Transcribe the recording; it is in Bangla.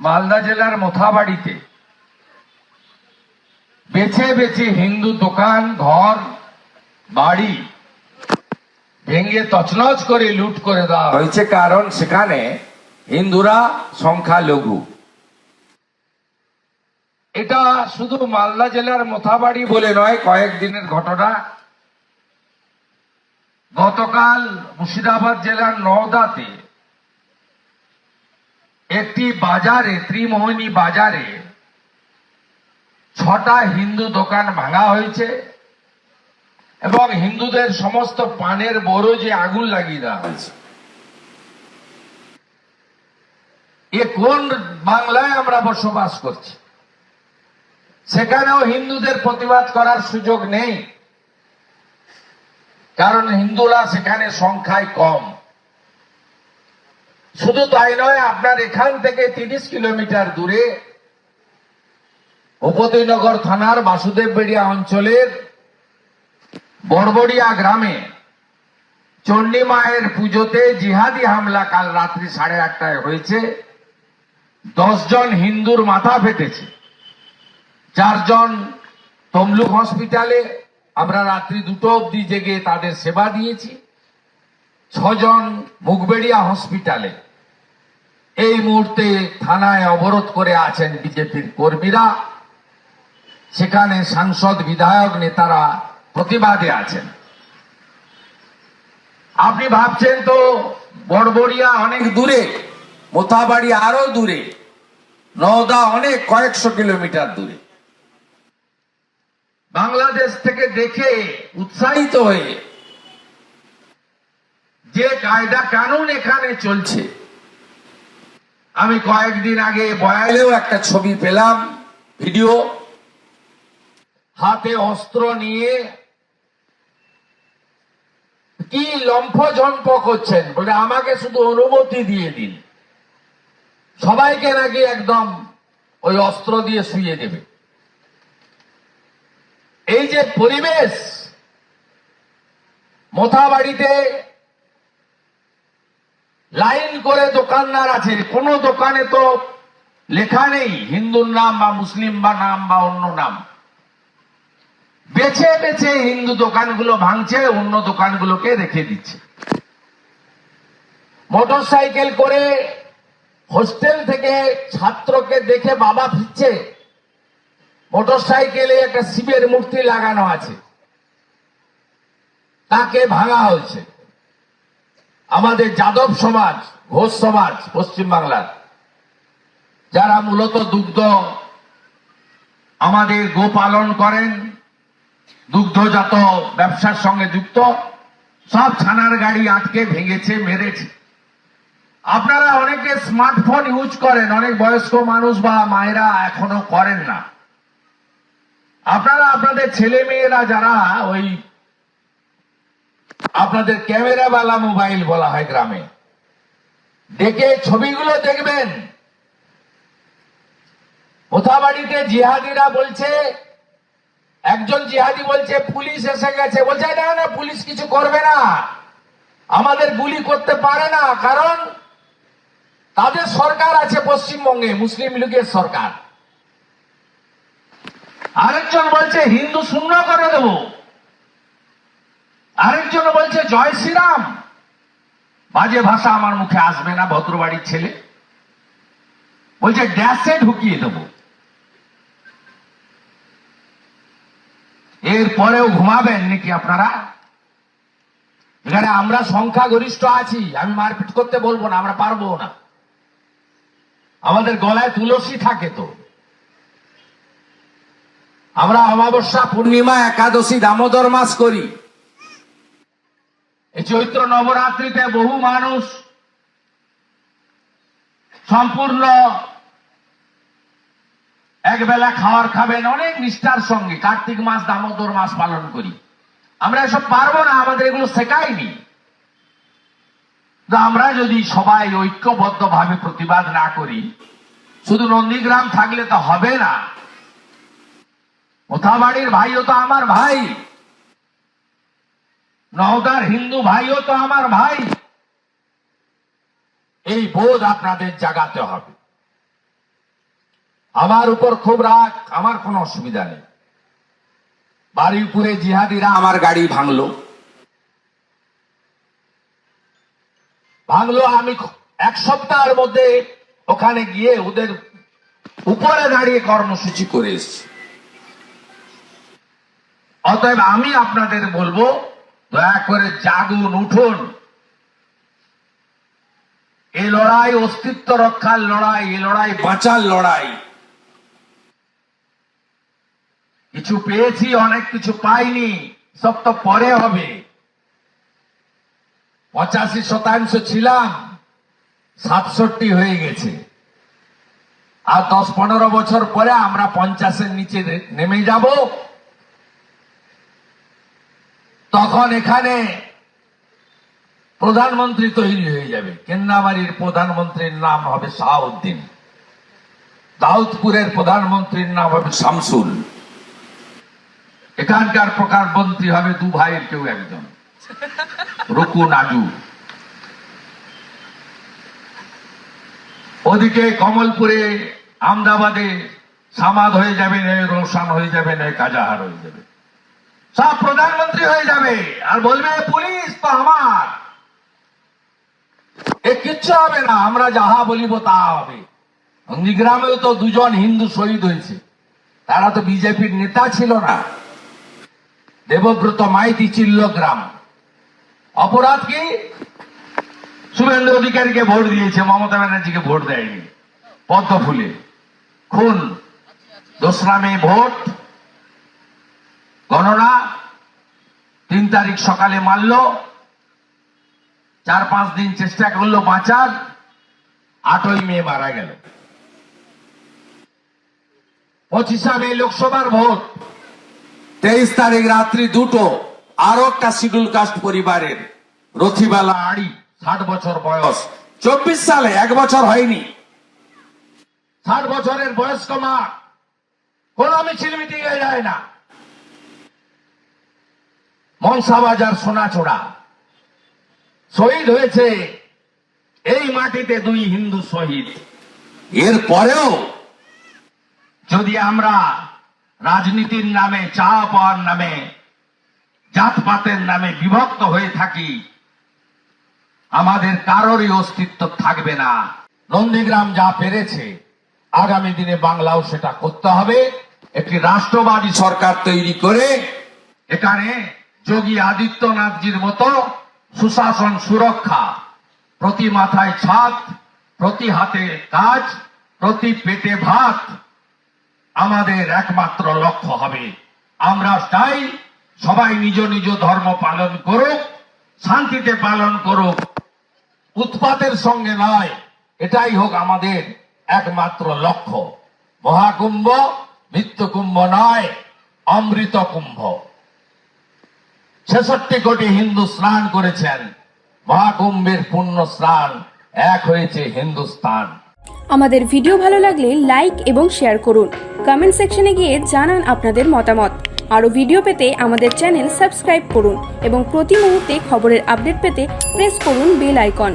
মালদা জেলার মোথাবাড়িতে। বেছে বেছে হিন্দু দোকান ঘর বাড়ি ভেঙে তছনছ করে লুট করে দেওয়া হয়েছে কারণ সেখানে হিন্দুরা সংখ্যালঘু। এটা শুধু মালদা জেলার মোথাবাড়ি বলে নয় কয়েকদিনের ঘটনা। গতকাল মুর্শিদাবাদ জেলার নওদাতে একটি বাজারে, ত্রিমোহিনী বাজারে ছটা হিন্দু দোকান ভাঙা হয়েছে এবং হিন্দুদের সমস্ত পানের বড় যে আগুন লাগিয়ে দেওয়া হয়েছে। এ কোন বাংলায় আমরা বসবাস করছি? সেখানেও হিন্দুদের প্রতিবাদ করার সুযোগ নেই। কারণ হিন্দুরা সেখানে সংখ্যায় কম। শুধু তাই নয়, আপনার এখান থেকে তিরিশ কিলোমিটার দূরে উপদয়নগর থানার বাসুদেব বেড়িয়া অঞ্চলের বড়বড়িয়া গ্রামে চণ্ডী মায়ের পুজোতে জিহাদি হামলা কাল রাত্রি সাড়ে আটটায় হয়েছে। জন হিন্দুর মাথা ফেটেছে। চারজন তমলুক হসপিটালে আমরা রাত্রি দুটো অবধি জেগে তাদের সেবা দিয়েছি। ছজন মুগবেড়িয়া হসপিটালে এই মুহূর্তে থানায় অবরোধ করে আছেন বিজেপির কর্মীরা। সেখানে সাংসদ, বিধায়ক, নেতারা প্রতিবাদে আছেন। আপনি ভাবছেন তো বড়বড়িয়া অনেক দূরে মোথাবাড়ি আরও দূরে, নওদা অনেক কয়েকশো কিলোমিটার দূরে। বাংলাদেশ থেকে দেখে উৎসাহিত হয়ে যে কায়দা কানুন এখানে চলছে আমি কয়েকদিন আগে বয়ালেও একটা ছবি পেলাম, ভিডিও। হাতে অস্ত্র নিয়ে কি লম্ফঝম্প করছেন বলে, আমাকে শুধু অনুমতি দিয়ে দিন। সবাইকে নাকি একদম ওই অস্ত্র দিয়ে শুয়ে দেবে। এই যে পরিবেশ, মোথাবাড়িতে লাইন করে দোকানদার আছে কোন দোকানে তো লেখা নেই, হিন্দুর নাম বা মুসলিম বা নাম বা অন্য নাম। বেছে বেছে হিন্দু দোকানগুলো ভাঙছে, অন্য দোকানগুলোকে রেখে দিচ্ছে। মোটর সাইকেল করে হোস্টেল থেকে ছাত্রকে দেখে বাবা ফিরছে। মোটর সাইকেলে একটা শিবের মূর্তি লাগানো আছে। তাকে ভাঙা হয়েছে। আমাদের যাদব সমাজ, ঘোষ সমাজ, পশ্চিম বাংলার, যারা মূলত দুগ্ধ আমাদের গোপালন করেন, দুগ্ধজাত ব্যবসার সঙ্গে যুক্ত, সব ছানার গাড়ি আটকে ভেঙেছে, মেরেছে। আপনারা অনেকে স্মার্টফোন ইউজ করেন, অনেক বয়স্ক মানুষ বা মায়েরা এখনও করেন না। আপনারা, আপনাদের ছেলে মেয়েরা যারা ওই আপনাদের ক্যামেরাওয়ালা মোবাইল বলা হয় গ্রামে। দেখে ছবিগুলো দেখবেন। মোথাবাড়িতে জিহাদিরা বলছে, একজন জিহাদি বলছে, পুলিশ এসে গেছে। বলছে, না না, পুলিশ কিছু করবে না। আমাদের গুলি করতে পারে না, কারণ তাদের সরকার আছে পশ্চিমবঙ্গে, মুসলিম লীগের সরকার। আরেকজন বলছে, হিন্দু শূন্য করে দেব। আরেকজন বলছে, জয় শ্রীরাম। বাজে ভাষা আমার মুখে আসবে না, ভদ্রবাড়ির ছেলে। বলছে, ড্যাশে ঢুকিয়ে দেব। এর পরেও ঘুমাবেন নাকি আপনারা? এখানে আমরা সংখ্যাগরিষ্ঠ আছি, আমি মারপিট করতে বলব না, আমরা পারব না। আমাদের গলায় তুলসী থাকে তো। আমরা অমাবস্যা পূর্ণিমা একাদশী দামোদর মাস করি। চৈত্র নবরাত্রিতে বহু মানুষ সম্পূর্ণ একবেলা খাওয়ার খাবেন, অনেক নিষ্ঠার সঙ্গে। কার্তিক মাস, দামোদর মাস পালন করি। আমরা এসব পারব না, আমাদের এগুলো শেখায়নি আমরা যদি সবাই ঐক্যবদ্ধ ভাবে প্রতিবাদ না করি, শুধু নন্দীগ্রাম থাকলে তো হবে না। মোথাবাড়ির ভাইও তো আমার ভাই। নওদার হিন্দু ভাইও তো আমার ভাই। এই বোধ আপনাদের জাগাতে হবে। আমার উপর খুব রাগ, আমার কোনো অসুবিধা নেই। বারুইপুরে জিহাদিরা আমার গাড়ি ভাঙলো। ভাঙলো আমি এক সপ্তাহের মধ্যে ওখানে গিয়ে ওদের উপরে দাঁড়িয়ে কর্মসূচি করে এসেছি। অতএব আমি আপনাদের বলব দয়া করে জাগুন উঠুন এই লড়াই অস্তিত্ব রক্ষার লড়াই এই লড়াই বাঁচার লড়াই। কিছু পেয়েছি, অনেক কিছু পাইনি, সব তো পরে হবে। পঁচাশি শতাংশ ছিলাম, সাতষট্টি হয়ে গেছে। আর দশ পনেরো বছর পরে আমরা পঞ্চাশের নিচে নেমে যাব। তখন এখানে প্রধানমন্ত্রী তৈরি হয়ে যাবে। কেন্দ্রাবাড়ির প্রধানমন্ত্রীর নাম হবে শাহাউদ্দিন। দাউদপুরের প্রধানমন্ত্রীর নাম হবে শামসুল। এখানকার প্রধানমন্ত্রী হবে দু ভাইয়ের কেউ একজন। রুকু নাজু। ওদিকে কমলপুরে, আমদাবাদে সামাদ হয়ে যাবে নয় রোশন হয়ে যাবে নয় কাজাহার হয়ে যাবে। সব প্রধানমন্ত্রী হয়ে যাবে। আর বলবে, পুলিশ তো আমার। এ কিচ্ছু হবে না, আমরা যাহা বলিব তা হবে। নন্দীগ্রামেও তো দুজন হিন্দু শহীদ হয়েছে। তারা তো বিজেপির নেতা ছিল না। দেবব্রত মাইতি চিল্লগ্রাম অপরাধ কি? শুভেন্দু অধিকারীকে ভোট দিয়েছে, মমতা ব্যানার্জিকে ভোট দেয়নি। পদ্ম ফুলে। খুন। দোসরা মে ভোট। গণনা তিন তারিখ সকালে মারল, চার পাঁচ দিন চেষ্টা করল বাঁচার, আটই মে মারা গেল। পঁচিশা মে লোকসভার ভোট, তেইশ তারিখ রাত্রি দুটো আরও একটা শিডিউল কাস্ট পরিবারের, রথিবালা আড়ি, ষাট বছর বয়স। চব্বিশ সালে এক বছর হয়নি। ষাট বছরের বয়স্ক মা, কোন মিছিল মিটিং যায় না। মনসা বাজার সোনাচোড়া শহীদ হয়েছে এই মাটিতে দুই হিন্দু শহীদ। এর পরেও যদি আমরা রাজনীতির নামে চা পাওয়ার নামে জাতপাতের নামে বিভক্ত হয়ে থাকি আমাদের কারোরই অস্তিত্ব থাকবে না। নন্দীগ্রাম যা পেরেছে আগামী দিনে বাংলাও সেটা করতে হবে। একটি রাষ্ট্রবাদী সরকার তৈরি করে এখানে যোগী আদিত্যনাথজির মতো সুশাসন সুরক্ষা, প্রতি মাথায় ছাদ, প্রতি হাতে কাজ, প্রতি পেটে ভাত, আমাদের একমাত্র লক্ষ্য হবে। আমরা চাই সবাই নিজ নিজ ধর্ম পালন করুক, শান্তিতে পালন করুক। উৎপাতের সঙ্গে নয়, এটাই হোক আমাদের একমাত্র লক্ষ্য। মহাকুম্ভ মৃত্যুকুম্ভ নয় অমৃত কুম্ভ ছেষট্টি কোটি হিন্দু স্নান করেছেন। মহাকুম্ভের পুণ্য স্নান, এক হয়েছে হিন্দুস্তান আমাদের ভিডিও ভালো লাগলে লাইক এবং শেয়ার করুন। কমেন্ট সেকশনে গিয়ে জানান আপনাদের মতামত। আরও ভিডিও পেতে আমাদের চ্যানেল সাবস্ক্রাইব করুন এবং প্রতি মুহূর্তে খবরের আপডেট পেতে প্রেস করুন বেল আইকন।